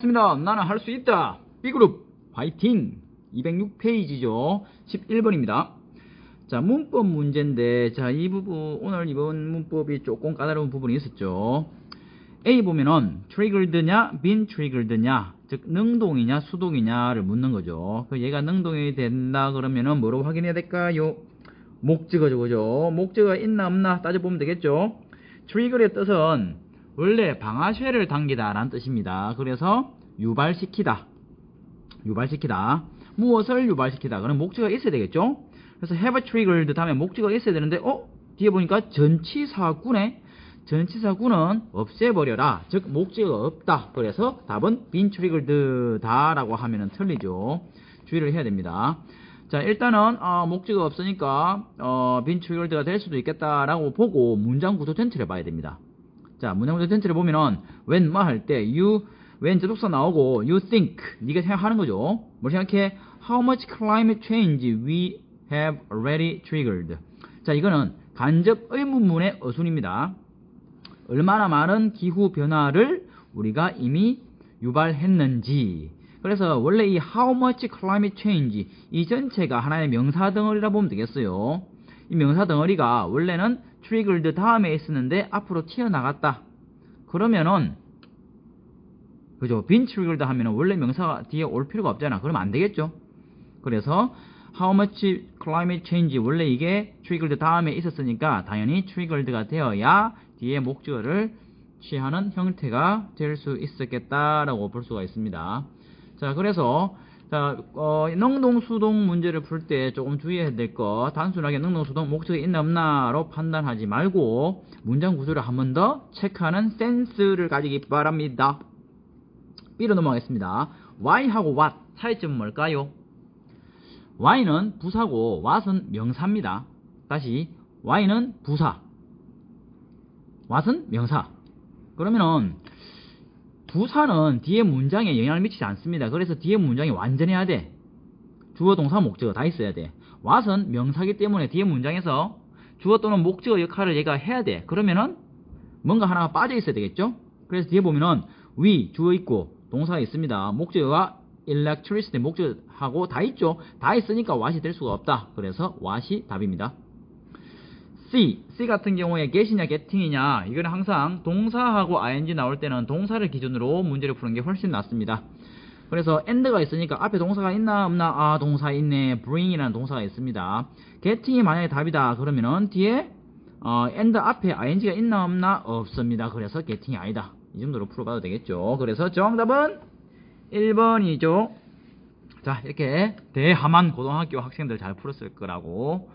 맞습니다. 나는 할 수 있다. B그룹 화이팅. 206페이지죠. 11번입니다. 자, 문법 문제인데 자, 이 부분 오늘 이번 문법이 조금 까다로운 부분이 있었죠. A 보면은 triggered냐, been triggered냐, 즉 능동이냐, 수동이냐를 묻는 거죠. 그 얘가 능동이 된다 그러면은 뭐로 확인해야 될까요? 목적어죠, 그죠? 목적어가 있나 없나 따져보면 되겠죠. trigger의 뜻은 원래 방아쇠를 당기다 라는 뜻입니다. 그래서 유발시키다. 유발시키다. 무엇을 유발시키다. 그럼 목적어가 있어야 되겠죠? 그래서 have triggered 다음에 목적어가 있어야 되는데, 어? 뒤에 보니까 전치사구네? 전치사구는 없애버려라. 즉, 목적어가 없다. 그래서 답은 been triggered 다라고 하면은 틀리죠. 주의를 해야 됩니다. 자, 일단은, 어, 목적어가 없으니까, 어, been triggered가 될 수도 있겠다라고 보고 문장 구조 전체를 봐야 됩니다. 자, 구조 전체를 보면은, when 뭐할 때, you, when 접속사 나오고, you think, 네가 생각하는 거죠. 뭘 생각해? How much climate change we have already triggered. 자, 이거는 간접 의문문의 어순입니다. 얼마나 많은 기후 변화를 우리가 이미 유발했는지. 그래서 원래 이 how much climate change 이 전체가 하나의 명사 덩어리라 보면 되겠어요. 이 명사 덩어리가 원래는 triggered 다음에 있었는데 앞으로 튀어나갔다. 그러면은 그죠? been triggered 하면은 원래 명사가 뒤에 올 필요가 없잖아. 그러면 안 되겠죠? 그래서 how much climate change 원래 이게 triggered 다음에 있었으니까 당연히 triggered가 되어야 뒤에 목적어를 취하는 형태가 될 수 있었겠다라고 볼 수가 있습니다. 자, 그래서 자, 어, 능동 수동 문제를 풀 때 조금 주의해야 될 거 단순하게 능동 수동 목적이 있나 없나로 판단하지 말고 문장 구조를 한 번 더 체크하는 센스를 가지기 바랍니다. B로 넘어가겠습니다. Y하고 what 차이점은 뭘까요? Y는 부사고 what은 명사입니다. 다시 Y는 부사 what은 명사 그러면은 부사는 뒤에 문장에 영향을 미치지 않습니다. 그래서 뒤에 문장이 완전해야 돼. 주어, 동사, 목적어 다 있어야 돼. what은 명사기 때문에 뒤에 문장에서 주어 또는 목적어 역할을 얘가 해야 돼. 그러면은 뭔가 하나가 빠져 있어야 되겠죠? 그래서 뒤에 보면은 we 주어 있고 동사가 있습니다. 목적어가 electricity 목적하고 다 있죠. 다 있으니까 what이 될 수가 없다. 그래서 what이 답입니다. C, C 같은 경우에 get이냐 getting이냐 이거는 항상 동사하고 ing 나올 때는 동사를 기준으로 문제를 푸는 게 훨씬 낫습니다. 그래서 and가 있으니까 앞에 동사가 있나 없나 아 동사 있네 bring이라는 동사가 있습니다. getting이 만약에 답이다 그러면은 뒤에 어, and 앞에 ing가 있나 없나 없습니다. 그래서 getting이 아니다. 이 정도로 풀어봐도 되겠죠. 그래서 정답은 1번이죠. 자 이렇게 대하만 고등학교 학생들 잘 풀었을 거라고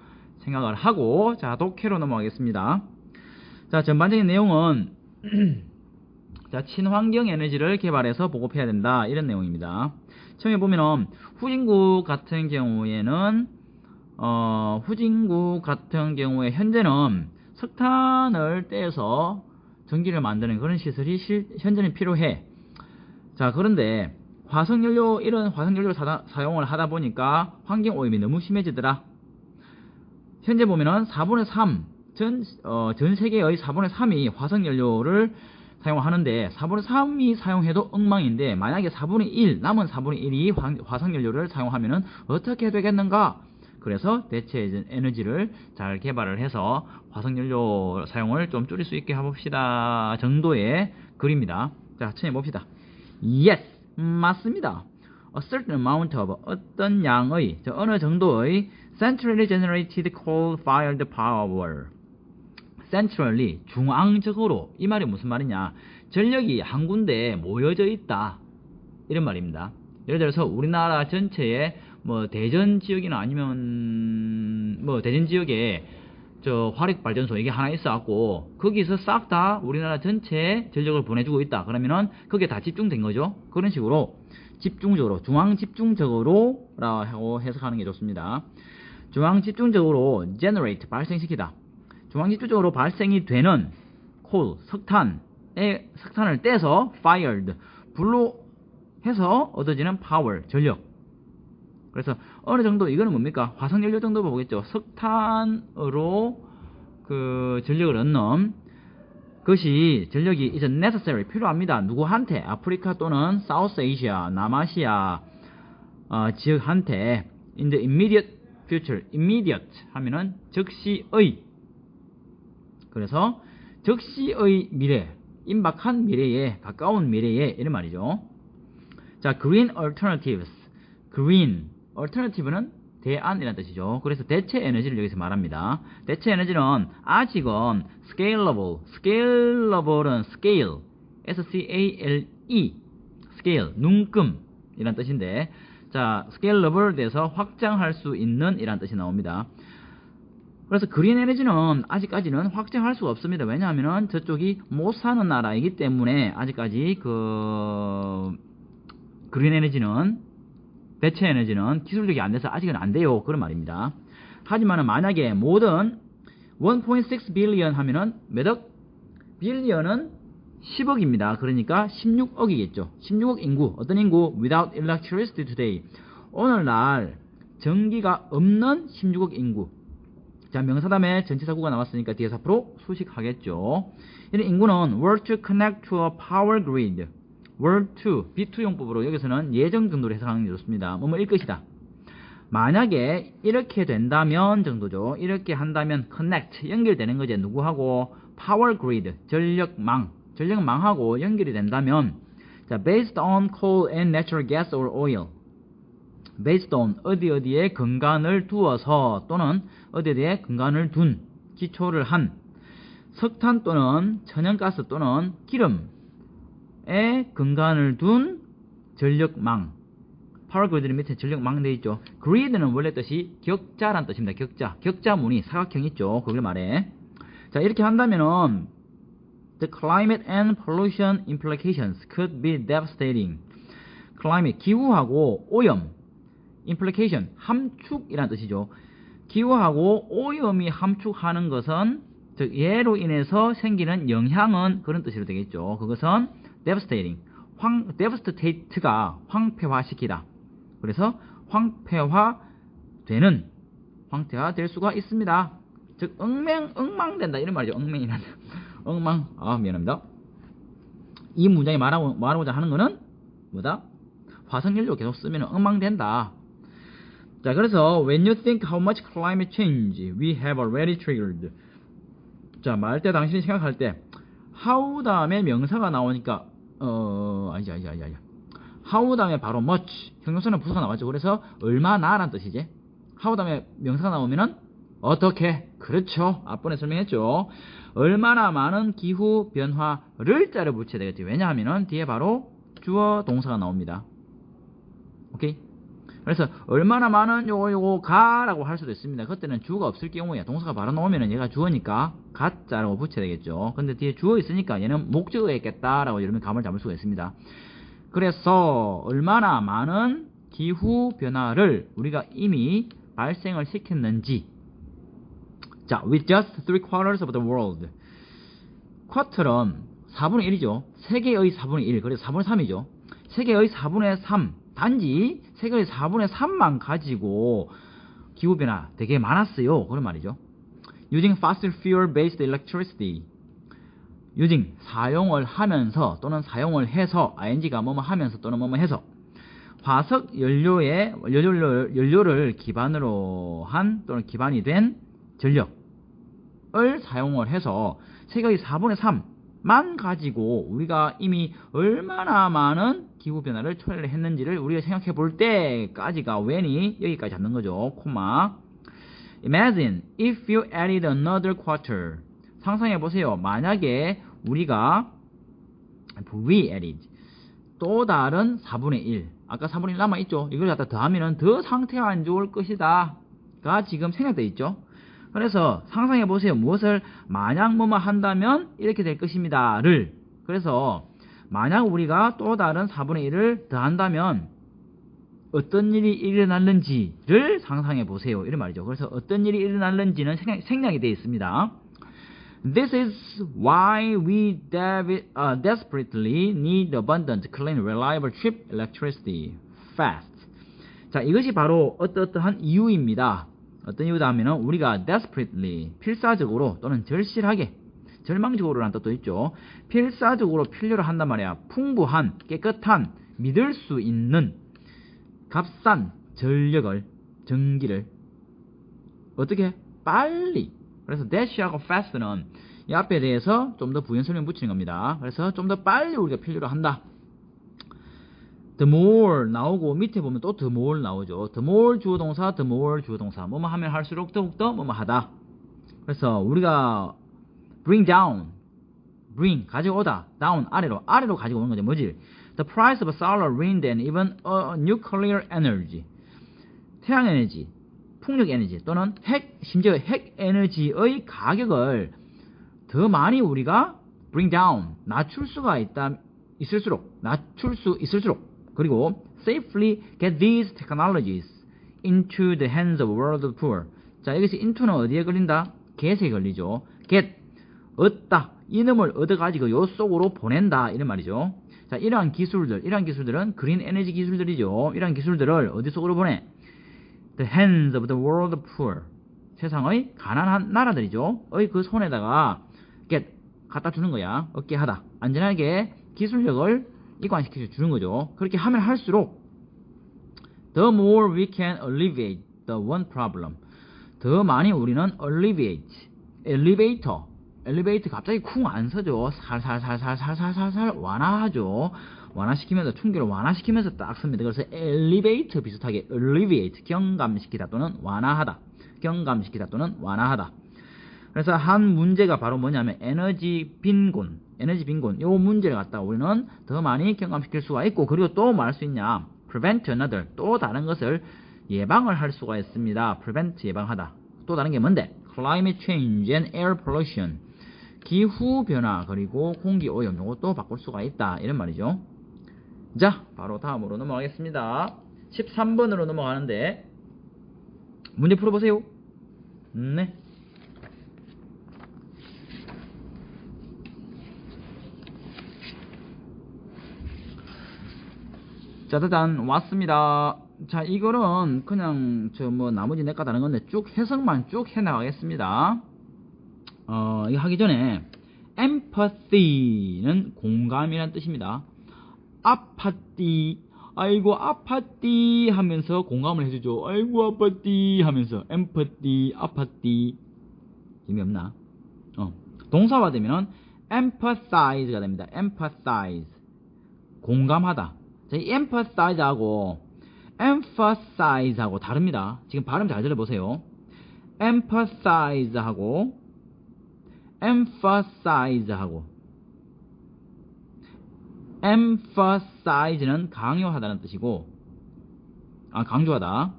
생각을 하고 자 독해로 넘어가겠습니다. 자 전반적인 내용은 자 친환경 에너지를 개발해서 보급해야 된다 이런 내용입니다. 처음에 보면은 후진국 같은 경우에는 어, 후진국 같은 경우에 현재는 석탄을 떼서 전기를 만드는 그런 시설이 실, 현재는 필요해. 자 그런데 화석연료 이런 화석연료를 사용을 하다 보니까 환경 오염이 너무 심해지더라. 현재 보면은 4분의 3, 전, 어, 전 세계의 4분의 3이 화석연료를 사용하는데 4분의 3이 사용해도 엉망인데 만약에 4분의 1, 남은 4분의 1이 화석연료를 사용하면은 어떻게 되겠는가? 그래서 대체 에너지를 잘 개발을 해서 화석연료 사용을 좀 줄일 수 있게 해봅시다 정도의 글입니다. 자, 처음에 봅시다. Yes, 맞습니다. A certain amount of 어떤 양의 저 어느 정도의 centrally generated coal-fired power. centrally 중앙적으로 이 말이 무슨 말이냐? 전력이 한 군데에 모여져 있다 이런 말입니다. 예를 들어서 우리나라 전체에 뭐 대전 지역이나 아니면 뭐 대전 지역에 저 화력 발전소 이게 하나 있어 갖고 거기서 싹 다 우리나라 전체에 전력을 보내주고 있다. 그러면은 그게 다 집중된 거죠. 그런 식으로 집중적으로 중앙 집중적으로라고 해석하는 게 좋습니다. 중앙 집중적으로 generate 발생시키다. 중앙 집중적으로 발생이 되는 coal 석탄의 석탄을 떼서 fired 불로 해서 얻어지는 power 전력. 그래서 어느 정도 이거는 뭡니까? 화석 연료 정도 보겠죠. 석탄으로 그 전력을 얻는 그것이 전력이 is necessary 필요합니다. 누구한테? 아프리카 또는 사우스 아시아, 남아시아 어, 지역한테 the immediate future, immediate 하면은 즉시의 그래서 즉시의 미래, 임박한 미래에 가까운 미래에 이런 말이죠. 자, green alternatives. green alternative는 대안이라는 뜻이죠. 그래서 대체 에너지를 여기서 말합니다. 대체 에너지는 아직은 scalable, scalable은 scale, S-C-A-L-E, scale, 눈금이란 뜻인데, 자, scalable 돼서 확장할 수 있는 이란 뜻이 나옵니다. 그래서 그린 에너지는 아직까지는 확장할 수가 없습니다. 왜냐하면 저쪽이 못 사는 나라이기 때문에 아직까지 그 그린 에너지는 대체 에너지는 기술력이 안 돼서 아직은 안 돼요. 그런 말입니다. 하지만 만약에 모든 1.6 빌리언 하면은 몇 억? 빌리언은 10억입니다. 그러니까 16억이겠죠. 16억 인구. 어떤 인구? Without electricity today. 오늘날 전기가 없는 16억 인구. 자, 명사담에 전치사구가 나왔으니까 뒤에서 앞으로 수식하겠죠. 이런 인구는 were to connect to a power grid. were to, B2용법으로 여기서는 예정 정도로 해석하는 게 좋습니다. 뭐뭐 일 것이다. 만약에 이렇게 된다면 정도죠. 이렇게 한다면 connect, 연결되는 거죠. 누구하고? power grid, 전력망. 전력망하고 연결이 된다면 자, based on coal and natural gas or oil. based on 어디 어디에 근간을 두어서 또는 어디 어디에 근간을 둔 기초를 한 석탄 또는 천연가스 또는 기름에 근간을 둔 전력망 파워그리드 밑에 전력망 돼 있죠. 그리드는 원래 뜻이 격자란 뜻입니다. 격자. 격자 무늬 사각형 있죠. 그걸 말해. 자, 이렇게 한다면은 the climate and pollution implications could be devastating. climate 기후하고 오염 implication 함축이라는 뜻이죠. 기후하고 오염이 함축하는 것은 즉 얘로 인해서 생기는 영향은 그런 뜻으로 되겠죠. 그것은 devastating, 황, devastate가 황폐화시키다. 그래서 황폐화되는 황폐화 될 수가 있습니다. 즉 엉맹 엉망된다 이런 말이죠. 엉맹이란 엉망 아 미안합니다. 이 문장이 말하고, 말하고자 하는 거는 뭐다? 화석연료 계속 쓰면 엉망된다. 자, 그래서 when you think how much climate change we have already triggered. 자, 말때 당신이 생각할 때 how 다음에 명사가 나오니까 어, 아니지, 아니지, 아니지, 아니지. how 다음에 바로 much 형용사는 부사가 나왔죠. 그래서 얼마나란 뜻이지. how 다음에 명사가 나오면은 어떻게? 그렇죠. 앞번에 설명했죠. 얼마나 많은 기후 변화를 자를 붙여야 되겠지. 왜냐하면은 뒤에 바로 주어 동사가 나옵니다. 오케이? 그래서 얼마나 많은 요거 요거 가라고 할 수도 있습니다. 그때는 주어가 없을 경우에 동사가 바로 나오면은 얘가 주어니까 가자라고 붙여야 되겠죠. 근데 뒤에 주어 있으니까 얘는 목적어였겠다라고 여러분 감을 잡을 수가 있습니다. 그래서 얼마나 많은 기후 변화를 우리가 이미 발생을 시켰는지 자, with just three quarters of the world 쿼터는 4분의 1이죠. 세계의 4분의 1, 그래서 4분의 3이죠. 세계의 4분의 3, 단지 세계의 4분의 3만 가지고 기후변화 되게 많았어요. 그런 말이죠. using fossil fuel based electricity using 사용을 하면서 또는 사용을 해서 ing가 뭐뭐 하면서 또는 뭐뭐 해서 화석 연료에 연료, 연료를 기반으로 한 또는 기반이 된 전력을 사용을 해서 세계의 4분의 3만 가지고 우리가 이미 얼마나 많은 기후변화를 초래를 했는지를 우리가 생각해 볼 때까지가 when이 여기까지 잡는 거죠. 코마. Imagine if you added another quarter. 상상해 보세요. 만약에 우리가 we added 또 다른 4분의 1 아까 4분의 1 남아있죠. 이걸 갖다 더하면 더 상태가 안 좋을 것이다. 가 지금 생각되어 있죠. 그래서 상상해 보세요. 무엇을 만약 뭐뭐 한다면 이렇게 될 것입니다를 그래서 만약 우리가 또 다른 4분의 1을 더한다면 어떤 일이 일어났는지를 상상해 보세요. 이런 말이죠. 그래서 어떤 일이 일어났는지는 생략, 이 되어 있습니다. This is why we uh, desperately need abundant, clean, reliable, cheap electricity fast. 자, 이것이 바로 어떠어떠한 이유입니다. 어떤 이유다 하면은 우리가 desperately 필사적으로 또는 절실하게 절망적으로라는 뜻도 있죠. 필사적으로 필요로 한단 말이야. 풍부한, 깨끗한, 믿을 수 있는 값싼 전력을, 전기를 어떻게? 빨리. 그래서 dash하고 fast는 이 앞에 대해서 좀 더 부연 설명 붙이는 겁니다. 그래서 좀 더 빨리 우리가 필요로 한다. The more 나오고 밑에 보면 또 the more 나오죠. the more 주어 동사, the more 주어 동사. 뭐뭐 하면 할수록 더욱더 뭐뭐 하다. 그래서 우리가 bring down, bring 가져오다, down 아래로 아래로 가지고 오는 거죠. 뭐지? The price of solar, wind, and even uh, nuclear energy. 태양 에너지, 풍력 에너지 또는 핵 심지어 핵 에너지의 가격을 더 많이 우리가 bring down 낮출 수가 있다 있을수록 낮출 수 있을수록 그리고 safely get these technologies into the hands of world poor. 자 여기서 into는 어디에 걸린다? get에 걸리죠. get 얻다 이놈을 얻어가지고 요 속으로 보낸다 이런 말이죠. 자 이러한 기술들 이러한 기술들은 그린 에너지 기술들이죠. 이러한 기술들을 어디 속으로 보내? The hands of the world poor. 세상의 가난한 나라들이죠. 의 그 손에다가 get 갖다 주는 거야. 얻게 하다. 안전하게 기술력을 이관시켜 주는 거죠. 그렇게 하면 할수록 the more we can alleviate the one problem. 더 많이 우리는 alleviate, elevator, 엘리베이터 갑자기 쿵 안 서죠. 살살살살살살살 완화하죠. 완화시키면서 충격을 완화시키면서 딱 씁니다. 그래서 엘리베이터 비슷하게 alleviate 경감시키다 또는 완화하다. 경감시키다 또는 완화하다. 그래서 한 문제가 바로 뭐냐면 에너지 빈곤, 에너지 빈곤. 요 문제를 갖다가 우리는 더 많이 경감시킬 수가 있고 그리고 또 뭐 할 수 있냐? prevent another. 또 다른 것을 예방을 할 수가 있습니다. prevent 예방하다. 또 다른 게 뭔데? climate change and air pollution. 기후 변화 그리고 공기 오염 요것도 바꿀 수가 있다. 이런 말이죠. 자, 바로 다음으로 넘어가겠습니다. 13번으로 넘어가는데 문제 풀어보세요. 네. 짜자잔 왔습니다. 자 이거는 그냥 저 뭐 나머지 내가 다른 건데 쭉 해석만 쭉 해나가겠습니다. 어 이거 하기 전에 empathy는 공감이란 뜻입니다. 아파띠 아이고 아파띠 하면서 공감을 해주죠. 아이고 아파띠 하면서 empathy 아파띠 재미없나? 어 동사화 되면 empathize가 됩니다. empathize 공감하다. Emphasize하고 emphasize하고 다릅니다. 지금 발음 잘 들어보세요. emphasize하고 emphasize하고 emphasize는 강요하다는 뜻이고 아 강조하다.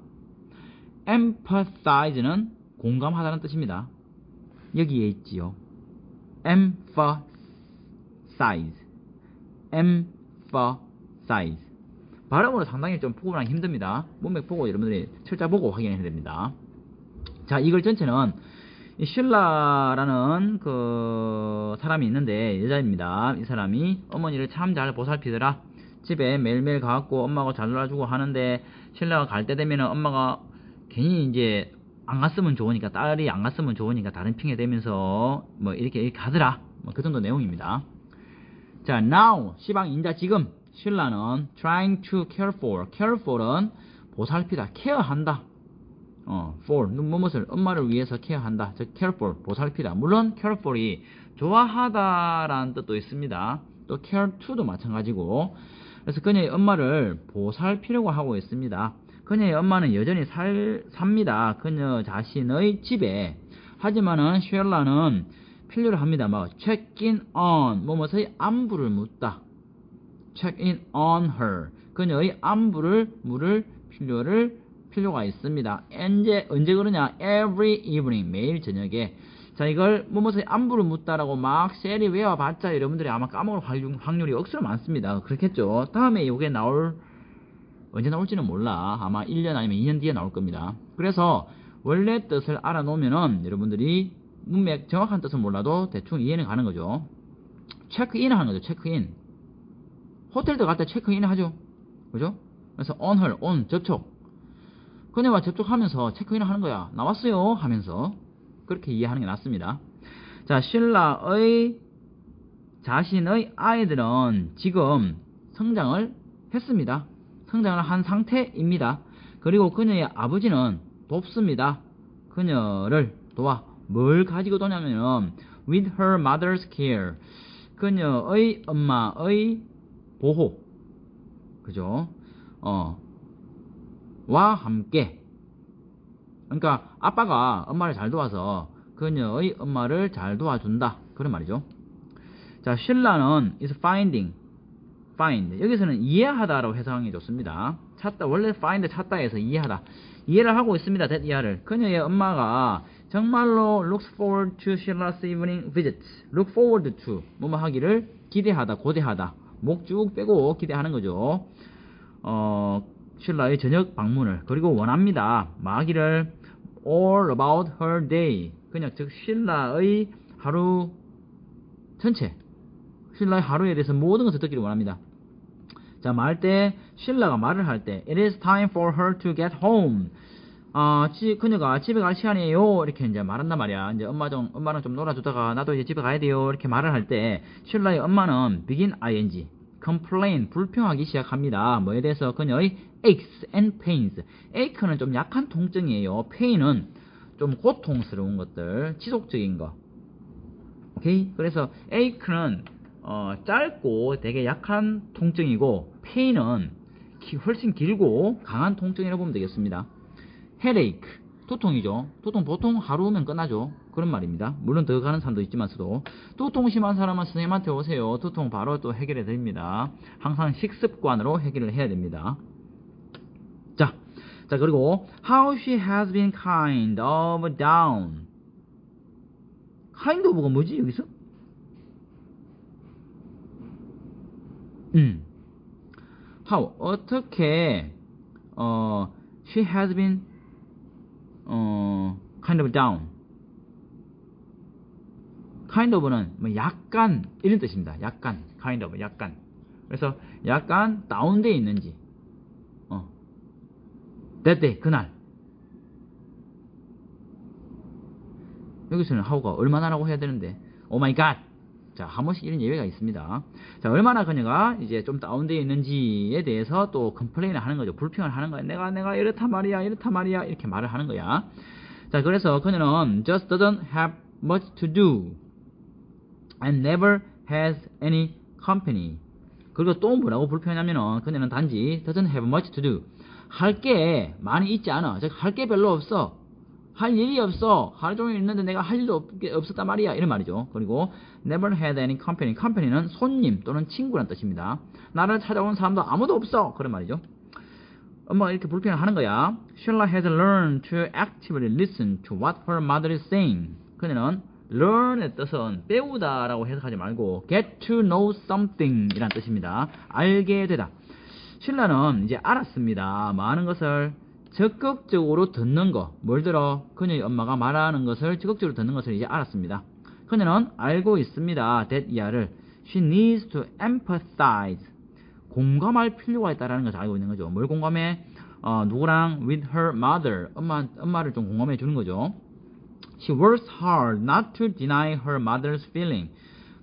empathize는 공감하다는 뜻입니다. 여기에 있지요. emphasize emphasize 발음으로 상당히 좀 구분하기 힘듭니다. 문맥 보고 여러분들이 철자 보고 확인해야 됩니다. 자, 이걸 전체는 이 신라라는 그 사람이 있는데 여자입니다. 이 사람이 어머니를 참 잘 보살피더라. 집에 매일매일 가갖고 엄마가 잘 놀아주고 하는데 신라가 갈 때 되면은 엄마가 괜히 이제 안 갔으면 좋으니까 딸이 안 갔으면 좋으니까 다른 핑계 대면서 뭐 이렇게, 이렇게 가더라. 뭐 그 정도 내용입니다. 자, now 시방 인자 지금 신라는 trying to care for, care for은 보살피다, 케어한다. 어, for, 무엇을 엄마를 위해서 케어한다. 즉, care for, 보살피다. 물론 care for이 좋아하다라는 뜻도 있습니다. 또 care to도 마찬가지고. 그래서 그녀의 엄마를 보살피려고 하고 있습니다. 그녀의 엄마는 여전히 살, 삽니다. 그녀 자신의 집에. 하지만은 쉘라는 필요로 합니다. 뭐 check in on 뭐뭐의 안부를 묻다. Check in on her. 그녀의 안부를 물을 필요를 필요가 있습니다. 언제 언제 그러냐? Every evening 매일 저녁에. 자 이걸 뭐뭐의 안부를 묻다라고 막 셀이 외워봤자 여러분들이 아마 까먹을 확률이 억수로 많습니다. 그렇겠죠. 다음에 이게 나올 언제 나올지는 몰라. 아마 1년 아니면 2년 뒤에 나올 겁니다. 그래서 원래 뜻을 알아놓으면은 여러분들이 문맥 정확한 뜻은 몰라도 대충 이해는 가는 거죠. 체크인 하는 거죠. 체크인. 호텔도 갈 때 체크인 하죠. 그죠? 그래서 on her, on 접촉. 그녀와 접촉하면서 체크인 하는 거야. 나왔어요. 하면서 그렇게 이해하는 게 낫습니다. 자, 신라의 자신의 아이들은 지금 성장을 했습니다. 성장을 한 상태입니다. 그리고 그녀의 아버지는 돕습니다. 그녀를 도와 뭘 가지고 도냐면은 with her mother's care 그녀의 엄마의 보호 그죠? 어. 와 함께 그러니까 아빠가 엄마를 잘 도와서 그녀의 엄마를 잘 도와준다 그런 말이죠. 자, 신라는 is finding find 여기서는 이해하다라고 해석이 좋습니다. 찾다 원래 find 찾다에서 이해하다 이해를 하고 있습니다. that 이해를 그녀의 엄마가 정말로 looks forward to Sheila's evening visit. look forward to 뭐뭐 하기를 기대하다 고대하다 목 쭉 빼고 기대하는 거죠. 어 신라의 저녁 방문을 그리고 원합니다. 마기를 all about her day 그냥 즉 신라의 하루 전체 신라의 하루에 대해서 모든 것을 듣기를 원합니다. 자, 말 때, 신라가 말을 할 때, it is time for her to get home. 아, 지, 그녀가 집에 갈 시간이에요. 이렇게 이제 말한단 말이야. 이제 엄마 좀, 엄마랑 좀 놀아주다가 나도 이제 집에 가야 돼요. 이렇게 말을 할 때, 신라의 엄마는 begin ing, complain, 불평하기 시작합니다. 뭐에 대해서 그녀의 aches and pains. ache는 좀 약한 통증이에요. pain은 좀 고통스러운 것들, 지속적인 거. 오케이? 그래서 ache는 어, 짧고 되게 약한 통증이고 pain은 기- 훨씬 길고 강한 통증이라고 보면 되겠습니다. headache 두통이죠. 두통 보통 하루면 끝나죠. 그런 말입니다. 물론 더 가는 사람도 있지만서도 두통 심한 사람은 선생님한테 오세요. 두통 바로 또 해결해 드립니다. 항상 식습관으로 해결을 해야 됩니다. 자, 자 그리고 how she has been kind of down. kind of가 뭐지 여기서? 음. how 어떻게 어 she has been 어 kind of down. Kind of는 뭐 약간 이런 뜻입니다. 약간 kind of 약간. 그래서 약간 다운돼 있는지 어 that 그날 여기서는 how가 얼마나라고 해야 되는데 oh my god 자, 한 번씩 이런 예외가 있습니다. 자, 얼마나 그녀가 이제 좀 다운되어 있는지에 대해서 또 컴플레인을 하는 거죠. 불평을 하는 거야. 내가, 내가 이렇다 말이야, 이렇다 말이야, 이렇게 말을 하는 거야. 자, 그래서 그녀는 just doesn't have much to do and never has any company. 그리고 또 뭐라고 불평하냐면은 그녀는 단지 doesn't have much to do. 할 게 많이 있지 않아. 즉, 할 게 별로 없어. 할 일이 없어. 하루 종일 있는데 내가 할 일도 없, 없었단 말이야. 이런 말이죠. 그리고 never had any company. company는 손님 또는 친구란 뜻입니다. 나를 찾아온 사람도 아무도 없어. 그런 말이죠. 엄마가 이렇게 불평을 하는 거야. Sheila has learned to actively listen to what her mother is saying. 그녀는 learn의 뜻은 배우다라고 해석하지 말고 get to know something 이란 뜻입니다. 알게 되다. 신라는 이제 알았습니다. 많은 것을 적극적으로 듣는 거. 뭘 들어? 그녀의 엄마가 말하는 것을 적극적으로 듣는 것을 이제 알았습니다. 그녀는 알고 있습니다. that 이하를 she needs to empathize. 공감할 필요가 있다라는 것을 알고 있는 거죠. 뭘 공감해? 어, 누구랑 with her mother. 엄마 엄마를 좀 공감해 주는 거죠. She works hard not to deny her mother's feeling.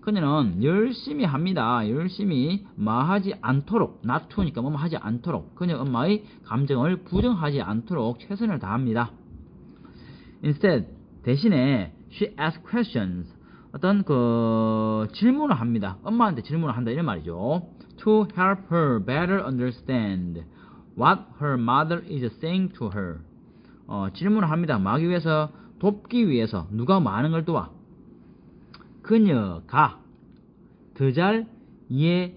그녀는 열심히 합니다. 열심히 마하지 않도록 not to니까 뭐 하지 않도록 그녀 엄마의 감정을 부정하지 않도록 최선을 다합니다. Instead 대신에 she asks questions 어떤 그 질문을 합니다. 엄마한테 질문을 한다 이런 말이죠. To help her better understand what her mother is saying to her. 어, 질문을 합니다. 막기 위해서 돕기 위해서 누가 많은 걸 도와? 그녀가 더 잘 이해하는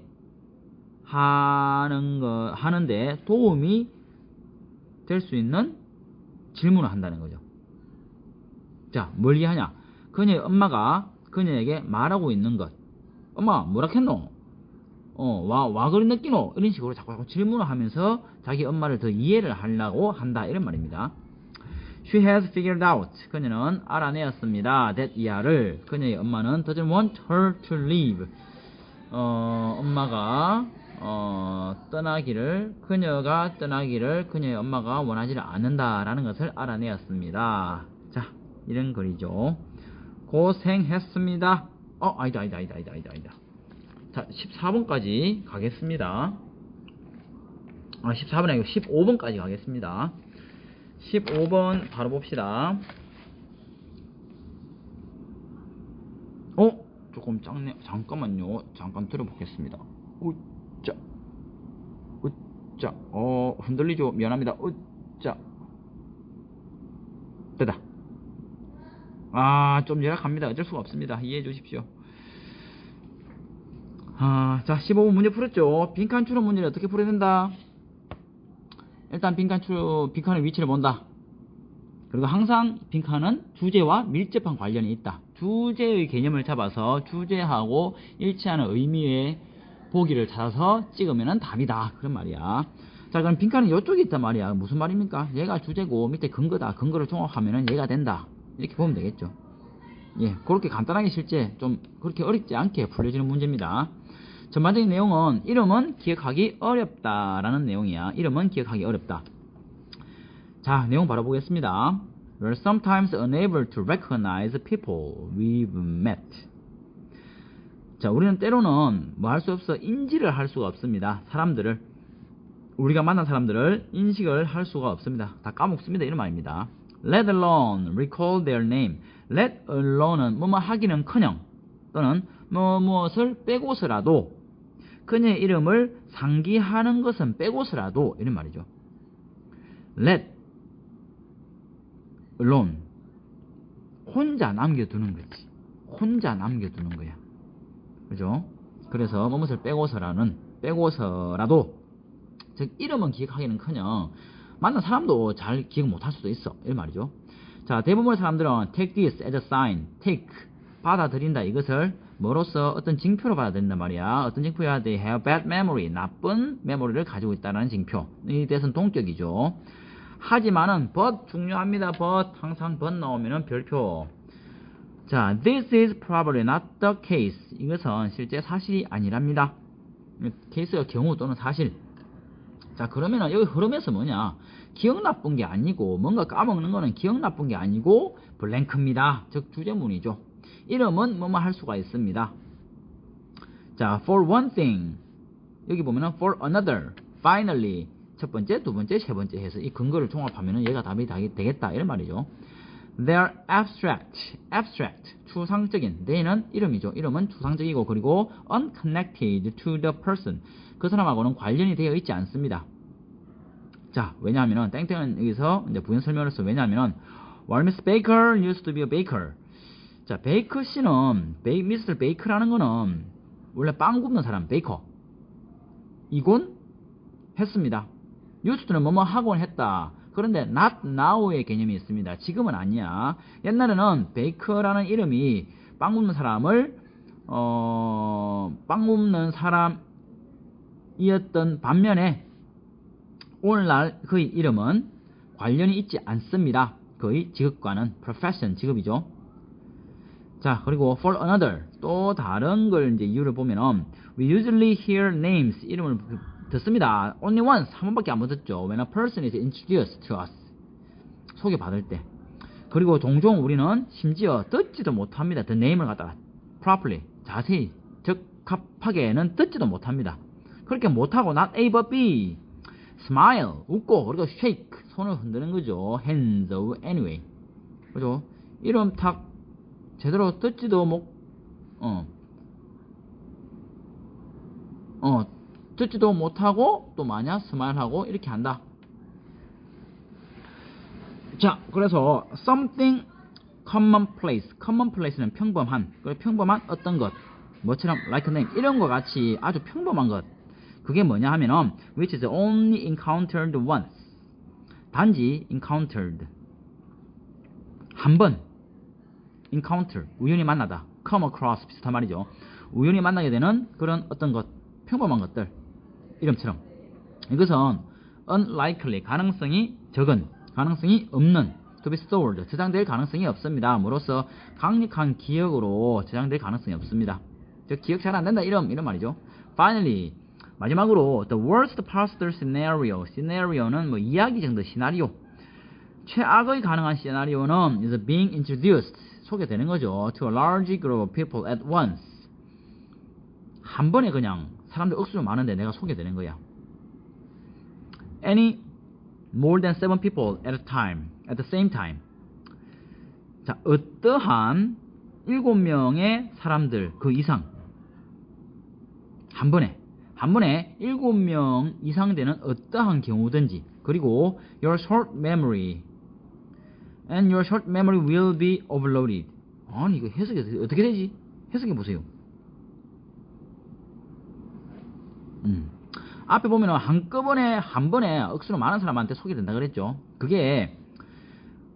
거 하는데 도움이 될 수 있는 질문을 한다는 거죠. 자, 뭘 이해하냐? 그녀의 엄마가 그녀에게 말하고 있는 것. 엄마, 뭐라 했노? 어, 와, 와 그리 느끼노? 이런 식으로 자꾸, 자꾸 질문을 하면서 자기 엄마를 더 이해를 하려고 한다. 이런 말입니다. She has figured out. 그녀는 알아내었습니다. that 이하를. 그녀의 엄마는 doesn't want her to leave. 어, 엄마가 어, 떠나기를 그녀가 떠나기를 그녀의 엄마가 원하지를 않는다라는 것을 알아내었습니다. 자, 이런 글이죠. 고생했습니다. 어, 아니다, 아니다, 아니다, 아니다, 아니다, 아니다. 자, 14번까지 가겠습니다. 아, 14번 아니고 15번까지 가겠습니다. 15번 바로 봅시다. 어? 조금 작네. 잠깐만요. 잠깐 들어보겠습니다. 우짜. 우짜. 어, 흔들리죠? 미안합니다. 우짜. 됐다. 아, 좀 열악합니다. 어쩔 수가 없습니다. 이해해 주십시오. 아, 자, 15번 문제 풀었죠? 빈칸 추론 문제를 어떻게 풀어야 된다? 일단 빈칸 추, 빈칸의 위치를 본다. 그리고 항상 빈칸은 주제와 밀접한 관련이 있다. 주제의 개념을 잡아서 주제하고 일치하는 의미의 보기를 찾아서 찍으면 답이다. 그런 말이야. 자, 그럼 빈칸은 이쪽에 있단 말이야. 무슨 말입니까? 얘가 주제고 밑에 근거다. 근거를 종합하면 얘가 된다. 이렇게 보면 되겠죠. 예, 그렇게 간단하게 실제 좀 그렇게 어렵지 않게 풀려지는 문제입니다. 전반적인 내용은 이름은 기억하기 어렵다라는 내용이야. 이름은 기억하기 어렵다. 자, 내용 바로 보겠습니다. We're sometimes unable to recognize people we've met. 자, 우리는 때로는 뭐 할 수 없어 인지를 할 수가 없습니다. 사람들을 우리가 만난 사람들을 인식을 할 수가 없습니다. 다 까먹습니다. 이런 말입니다. Let alone recall their name. Let alone은 뭐뭐 하기는커녕 또는 뭐 무엇을 빼고서라도 그녀의 이름을 상기하는 것은 빼고서라도 이런 말이죠. Let alone 혼자 남겨두는 거지. 혼자 남겨두는 거야. 그죠? 그래서 뭐뭇을 빼고서라는 빼고서라도 즉 이름은 기억하기는커녕 만난 사람도 잘 기억 못할 수도 있어. 이 말이죠. 자, 대부분의 사람들은 take this as a sign, take 받아들인다 이것을 뭐로서 어떤 징표로 받아들인단 말이야. 어떤 징표야? They have bad memory, 나쁜 메모리를 가지고 있다는 징표. 이 뜻은 동격이죠. 하지만은 but 중요합니다. but 항상 but 나오면은 별표. 자, this is probably not the case. 이것은 실제 사실이 아니랍니다. 케이스가 경우 또는 사실. 자, 그러면은 여기 흐름에서 뭐냐? 기억 나쁜 게 아니고 뭔가 까먹는 거는 기억 나쁜 게 아니고 블랭크입니다. 즉 주제문이죠. 이름은 뭐뭐 할 수가 있습니다. 자, for one thing. 여기 보면은 for another. finally. 첫 번째, 두 번째, 세 번째 해서 이 근거를 종합하면은 얘가 답이 되겠다. 이런 말이죠. They're abstract. abstract. 추상적인. they는 이름이죠. 이름은 추상적이고 그리고 unconnected to the person. 그 사람하고는 관련이 되어 있지 않습니다. 자, 왜냐하면은 땡땡은 여기서 이제 부연 설명으로서 왜냐하면은 Miss Baker used to be a baker. 자, 베이커 씨는 베이, 미스터 베이커라는 거는 원래 빵 굽는 사람 베이커. 이곤 했습니다. used는 뭐뭐 하곤 했다. 그런데 not now의 개념이 있습니다. 지금은 아니야. 옛날에는 베이커라는 이름이 빵 굽는 사람을 어, 빵 굽는 사람이었던 반면에 오늘날 그의 이름은 관련이 있지 않습니다. 그의 직업과는 profession 직업이죠. 자 그리고 for another 또 다른 걸 이제 이유를 보면은 we usually hear names 이름을 듣습니다. only once 한 번밖에 안 듣죠. when a person is introduced to us 소개받을 때 그리고 종종 우리는 심지어 듣지도 못합니다. the name을 갖다가 properly 자세히 적합하게는 듣지도 못합니다. 그렇게 못하고 not A but B smile 웃고 그리고 shake 손을 흔드는 거죠. hands of anyway 그죠? 이름 탁 제대로 듣지도 못 어. 어, 듣지도 못하고 또 마냥 스마일하고 이렇게 한다. 자, 그래서 something commonplace. commonplace는 평범한. 그래 평범한 어떤 것. 뭐처럼 like name 이런 것 같이 아주 평범한 것. 그게 뭐냐 하면은 which is only encountered once. 단지 encountered. 한 번. Encounter. 우연히 만나다. come across 비슷한 말이죠. 우연히 만나게 되는 그런 어떤 것. 평범한 것들. 이름처럼. 이것은 unlikely. 가능성이 적은. 가능성이 없는. to be stored. 저장될 가능성이 없습니다. 뭐로서 강력한 기억으로 저장될 가능성이 없습니다. 즉 기억 잘 안 된다 이런 이런 말이죠. Finally 마지막으로 the worst possible scenario. scenario는 뭐 이야기 정도 시나리오. 최악의 가능한 시나리오는 is being introduced. 소개되는 거죠. To a large group of people at once. 한 번에 그냥 사람들 억수로 많은데 내가 소개되는 거야. Any more than seven people at a time, at the same time. 자, 어떠한 일곱 명의 사람들 그 이상 한 번에 한 번에 일곱 명 이상 되는 어떠한 경우든지 그리고 your short memory and your short memory will be overloaded. 아니 이거 해석이 어떻게- 되지? 해석해 보세요. 음. 앞에 보면은 한꺼번에 한 번에 억수로 많은 사람한테 소개된다 그랬죠. 그게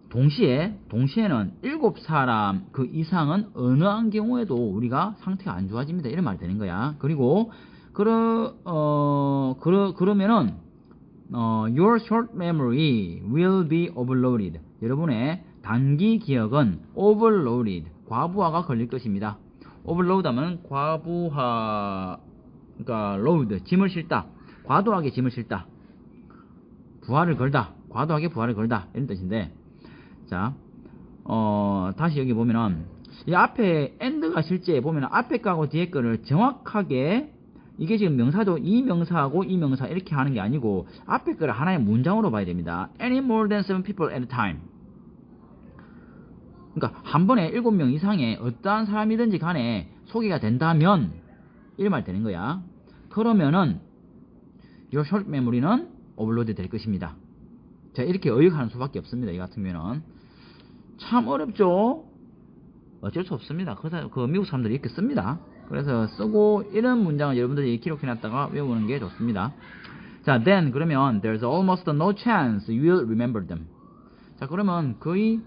동시에 동시에는 일곱 사람 그 이상은 어느 한 경우에도 우리가 상태가 안 좋아집니다. 이런 말이 되는 거야. 그리고 그러 어 그러 그러면은 어 your short memory will be overloaded. 여러분의 단기 기억은 overloaded 과부하가 걸릴 것입니다. overload 하면 과부하 그러니까 load 짐을 실다. 과도하게 짐을 실다. 부하를 걸다. 과도하게 부하를 걸다. 이런 뜻인데 자, 어, 다시 여기 보면은, 이 앞에 end가 실제 보면은 앞에 거하고 뒤에 거를 정확하게, 이게 지금 명사도 이 명사하고 이 명사 이렇게 하는 게 아니고, 앞에 거를 하나의 문장으로 봐야 됩니다. Any more than seven people at a time. 그러니까 한 번에 일곱 명 이상의 어떠한 사람이든지 간에 소개가 된다면, 이런 말 되는 거야. 그러면은, your short memory는 오버로드 될 것입니다. 자, 이렇게 의역하는 수밖에 없습니다. 이 같은 경우는. 참 어렵죠? 어쩔 수 없습니다. 그, 사- 그 미국 사람들이 이렇게 씁니다. 그래서 쓰고 이런 문장을 여러분들이 기록해놨다가 외우는 게 좋습니다. 자, then 그러면 there's almost no chance you will remember them. 자, 그러면 거의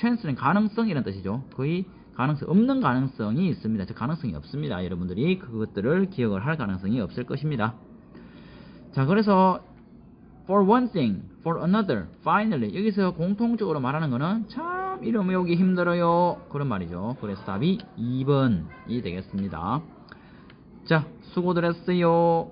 chance는 가능성이라는 뜻이죠. 거의 가능성 없는 가능성이 있습니다. 저 가능성이 없습니다. 여러분들이 그것들을 기억을 할 가능성이 없을 것입니다. 자, 그래서 for one thing, for another, finally 여기서 공통적으로 말하는 거는 참 이름 외우기 힘들어요 그런 말이죠. 그래서 답이 2번이 되겠습니다. 자, 수고들 했어요.